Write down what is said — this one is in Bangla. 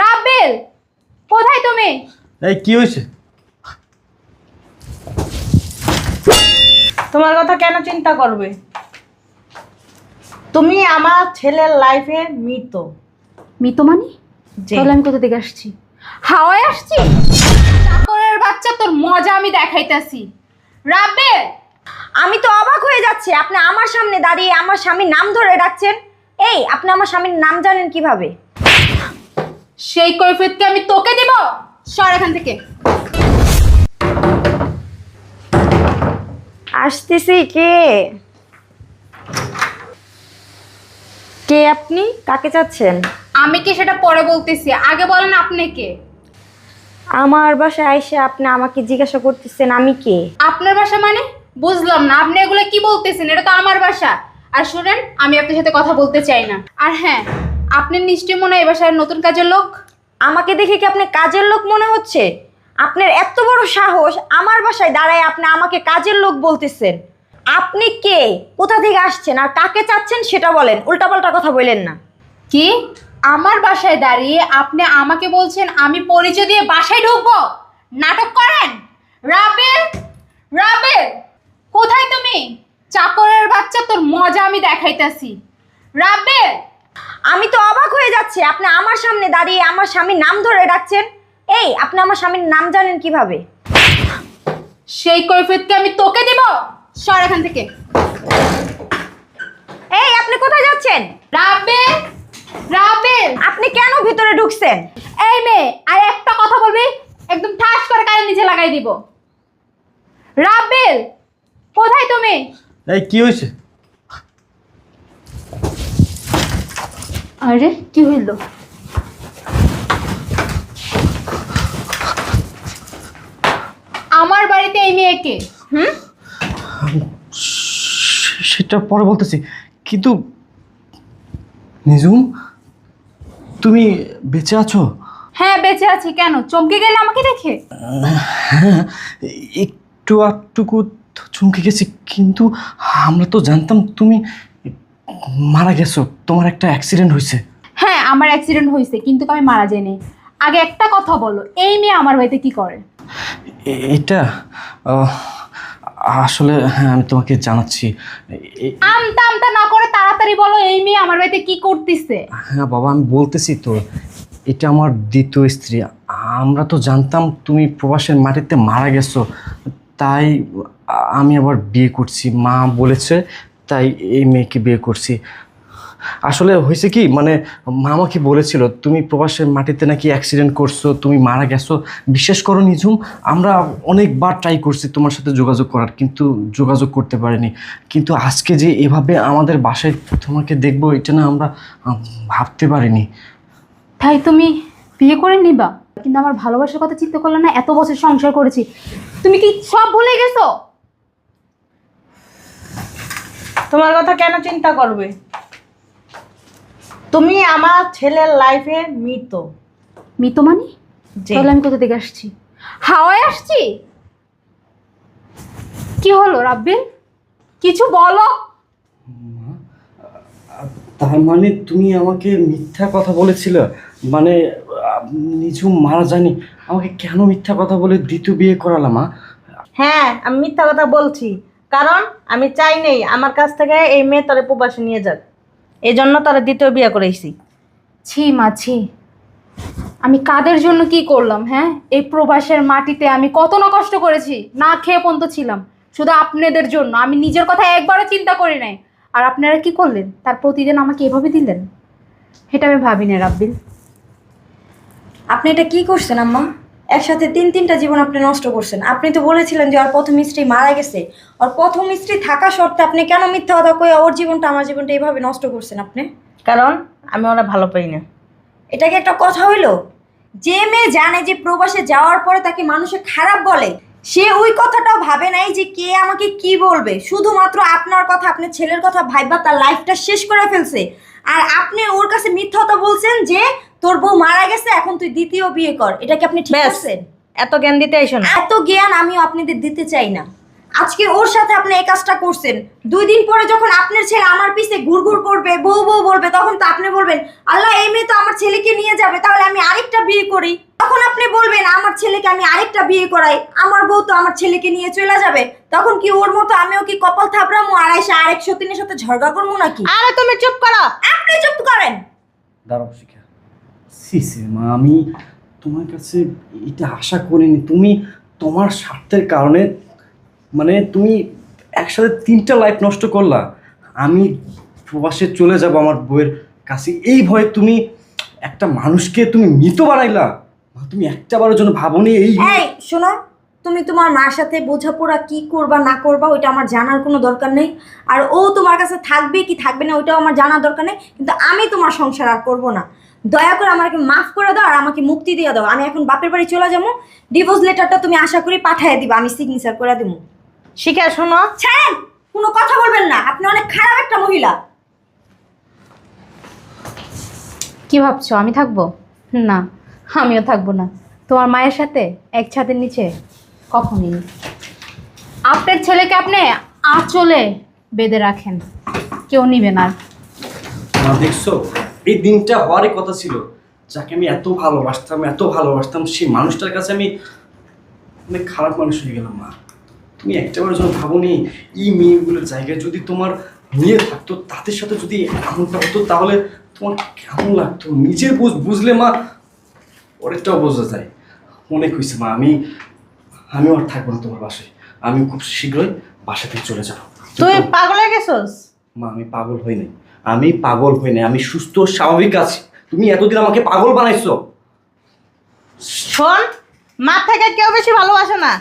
রাবেল কোথায় তুমি? এই কি হয়েছে? তোমার কথা কেন চিন্তা করবে? তুমি আমার ছেলের লাইফে মৃত। মিতমানি জি। তাহলে আমি কোথা থেকে আসছি? হাওয়ায় আসছি? চাকরের বাচ্চা তোর মজা আমি দেখাইতাছি। রাবেল আমি তো অবাক হয়ে যাচ্ছি। আপনি আমার সামনে দাঁড়িয়ে আমার স্বামীর নাম ধরে ডাকছেন। এই আপনি আমার স্বামীর নাম জানেন কীভাবে? সেই কৈফিয়তকে আমি তোকে দিব। সর এখান থেকে। আসতেছি কে? কে আপনি? কাকে চাচ্ছেন? আমি কি সেটা পরে বলতেছি? আগে বলেন আপনি কে? আমার বাসায় আইসে আপনি আমাকে জিজ্ঞাসা করতেছেন আমি কে? আপনার বাসা মানে? বুঝলাম না। আপনি এগুলো কি বলতেছেন? এটা তো আমার বাসা। আর শুনেন আমি আপনার সাথে কথা বলতে চাই না। আর হ্যাঁ আপনি নিশ্চয়ই মনে হয় এবার নতুন কাজের লোক? আমাকে দেখে কি আপনি কাজের লোক মনে হচ্ছে? আপনার এত বড় সাহস আমার বাসায় দাঁড়ায় আপনি আমাকে কাজের লোক বলতেছেন। আপনি কে? কোথা থেকে আসছেন? আর কাকে চাচ্ছেন সেটা বলেন উল্টাপাল্টা কথা বললেন না। কি? আমার বাসায় দাঁড়িয়ে আপনি আমাকে বলছেন আমি পরিচয় দিয়ে বাসায় ঢুকবো? নাটক করেন? রাবেল? রাবেল? কোথায় তুমি? চাকরের বাচ্চা তোর মজা আমি দেখাইতাছি। রাবেল? আমি তো অবাক হয়ে যাচ্ছি আপনি আমার সামনে দাঁড়িয়ে আমার স্বামীর নাম ধরে ডাকছেন। এই আপনি আমার স্বামীর নাম জানেন কীভাবে? সেই কৈফিয়তকে আমি তোকে দিব? সর এখান থেকে। এই আপনি কোথায় যাচ্ছেন? রাবেল রাবেল। আপনি কেন ভিতরে ঢুকছেন? এই মেয়ে আর একটা কথা বলবি? একদম ঠাস করে কানে নিচে লাগাই দিব। রাবেল কোথায় তুমি? এই কি হয়েছে? আরে কি হইল? আমার বাড়িতে এই মেয়েকে। হুম? সেটা পরে বলতেছি। কিন্তু নিজুম তুমি বেঁচে আছো? হ্যাঁ বেঁচে আছি। কেন? চমকে গেলে আমাকে দেখে? হ্যাঁ একটু আটটুকু চমকে গেছি কিন্তু আমরা তো জানতাম তুমি মারা গেছো তোমার একটা অ্যাক্সিডেন্ট হয়েছে হ্যাঁ আমার অ্যাক্সিডেন্ট হয়েছে কিন্তু আমি মারা যাইনি। আগে একটা কথা বলো এই মেয়ে আমার বাড়িতে কি করে? এটা আসলে হ্যাঁ আমি তোমাকে জানাচ্ছি। আমতা আমতা না করে তাড়াতাড়ি বলো এই মেয়ে আমার বাড়িতে কি করতেছে? হ্যাঁ বাবা আমি বলতেছি তো এটা আমার দ্বিতীয় স্ত্রী। আমরা তো জানতাম তুমি প্রবাসের মাটিতে মারা গেছো। তাই আমি আবার বিয়ে করছি। মা বলেছে তাই এই মেয়েকে বিয়ে করছি। আসলে হয়েছে কি মানে মা আমাকে বলেছিল, তুমি প্রবাসের মাটিতে নাকি অ্যাক্সিডেন্ট করছ, তুমি মারা গেছো। বিশ্বাস করো নিঝুম, আমরা অনেকবার ট্রাই করছি তোমার সাথে যোগাযোগ করার, কিন্তু যোগাযোগ করতে পারিনি। কিন্তু আজকে যে এভাবে আমাদের বাসায় তোমাকে দেখব, এটা না আমরা ভাবতে পারিনি। তাই তুমি বিয়ে করে নিবা? কিন্তু আমার ভালোবাসার কথা চিন্তা করলে না, এত বছর সংসার করেছি। তুমি কি সব ভুলে গেছো? তোমার কথা কেন চিন্তা করবে? তুমি আমার ছেলের লাইফে মৃত। মিতমানি জি। তাহলে আমি কোথা থেকে আসছি? হাওয়ায় আসছি? কি হলো রাব্বিল? কিছু বলো। তার মানে তুমি আমাকে মিথ্যা কথা বলেছিল? মানে আহ, নিঝুম মারা জানি আমাকে কেন মিথ্যা কথা বলে দ্বিতীয় বিয়ে করালাম মা? হ্যাঁ আমি মিথ্যা কথা বলছি। কারণ আমি চাই নেই আমার কাছ থেকে এই মেয়ে তারে প্রবাসে নিয়ে যাক। এই জন্য তারা দ্বিতীয় বিয়ে করেছি। ছি মা, ছি। আমি কাদের জন্য কি করলাম হ্যাঁ? এই প্রবাসের মাটিতে আমি কত না কষ্ট করেছি, না খেয়ে পন্ত ছিলাম। শুধু আপনাদের জন্য। আমি নিজের কথা একবারও চিন্তা করি নাই। আর আপনারা কি করলেন? তার প্রতিদিন আমাকে এভাবে দিলেন? এটা আমি ভাবি না রাব্বিল। আপনি এটা কি করছেন আম্মা? একসাথে তিন তিনটা জীবন আপনি নষ্ট করছেন। আপনি তো বলেছিলেন যে ওর প্রথম স্ত্রী মারা গেছে। ওর প্রথম স্ত্রী থাকা সত্ত্বে আপনি কেন মিথ্যা কথা কয়ে ওর জীবনটা আমার জীবনটা এইভাবে নষ্ট করছেন আপনি? কারণ আমি ওরা ভালো পাই না। এটাকে একটা কথা হইল? যে মেয়ে জানে যে প্রবাসে যাওয়ার পরে তাকে মানুষে খারাপ বলে সে ওই কথাটাও ভাবে নাই যে কে আমাকে কি বলবে। শুধুমাত্র আপনার কথা আপনি ছেলের কথা ভাইবা তার লাইফটা শেষ করে ফেলছে। আর আপনি ওর কাছে মিথ্যা কথা বলছেন যে তোর বউ মারা গেছে এখন তুই দ্বিতীয় বিয়ে কর। এটা কি আপনি ঠিক আছেন এত জ্ঞান দিতে আইসো না। এত জ্ঞান আমি আপনাদের দিতে চাই না। আজকে ওর সাথে আপনি এই কাজটা করছেন। দুই দিন পরে যখন আপনার ছেলে আমার পিছে ঘুরঘুর করবে বউ বউ বলবে তখন তো আপনি বলবেন আল্লাহ এই মেয়ে তো আমার ছেলেকে নিয়ে যাবে তাহলে আমি আরেকটা বিয়ে করি। তখন আপনি বলবেন আমার ছেলেকে আমি আরেকটা বিয়ে করাই আমার বউ তো আমার ছেলেকে নিয়ে চলে যাবে। তখন কি ওর মতো আমিও কি কপাল থাপড়ামো আর এসে আরেকশো তিনের সাথে ঝগড়া করব নাকি? আরে তুমি চুপ করো। আপনি চুপ করেন। দাঁড়াও শিখা। সি সি মা আমি তোমার কাছে এটা আশা করিনি। তুমি তোমার স্বার্থের কারণে মানে তুমি একসাথে তিনটা লাইফ নষ্ট করলা। আমি প্রবাসে চলে যাব আমার বইয়ের কাছে। এই ভয়ে তুমি একটা মানুষকে তুমি মৃত বানাইলা। তুমি একটা বারের জন্য ভাবনি এই এই, শোনো, তুমি তোমার মার সাথে বোঝাপড়া কি করবা, না করবা, ওইটা আমার জানার কোনো দরকার নেই। আর ও তোমার কাছে থাকবে কি থাকবে না, ওইটাও আমার জানার দরকার নেই। কিন্তু আমি তোমার সংসার আর করব না। দয়া করে আমাকে মাফ করে দাও আর আমাকে মুক্তি দিয়ে দাও। আমি এখন বাপের বাড়ি চলে যাব। ডিভোর্স লেটারটা তুমি আশা করি পাঠিয়ে দিবা, আমি সিগনেচার করে দেবো শিখা শোনো। ছাড়েন কোনো কথা বলবেন না। আপনি অনেক খারাপ একটা মহিলা। কি ভাবছ আমি থাকব? না আমিও থাকব না। তোমার মায়ের সাথে এক ছাদের নিচে? কখনই। আপনার ছেলেকে আপনি আঁচলে বেঁধে রাখেন। কেউ নিবে না। আর। দেখছ? এই দিনটা হওয়ারই কথা ছিল। যাকে আমি এত ভালোবাসতাম এত ভালোবাসতাম সেই মানুষটার কাছে আমি অনেক খারাপ মানুষ হয়ে গেলাম মা। তুমি একটাবার যখন ভাবোনি এই মেয়েগুলোর জায়গায় যদি তোমার মেয়ে থাকতো তাদের সাথে যদি এমনটা হতো তাহলে তোমার কেমন লাগতো? নিজে বুঝ বুঝলে মা অনেকটাও বোঝা যায়। অনেক হয়েছে মা আমি আমি আর থাকব না তোমার বাসায়। আমি খুব শীঘ্রই বাসা থেকে চলে যাব। তুই পাগল হয়ে গেছস? মা আমি পাগল হই নাই। আমি পাগল হই নাই। আমি সুস্থ স্বাভাবিক আছি। তুমি এতদিন আমাকে পাগল বানাইছো। শোন মা থেকে কেউ বেশি ভালোবাসে না।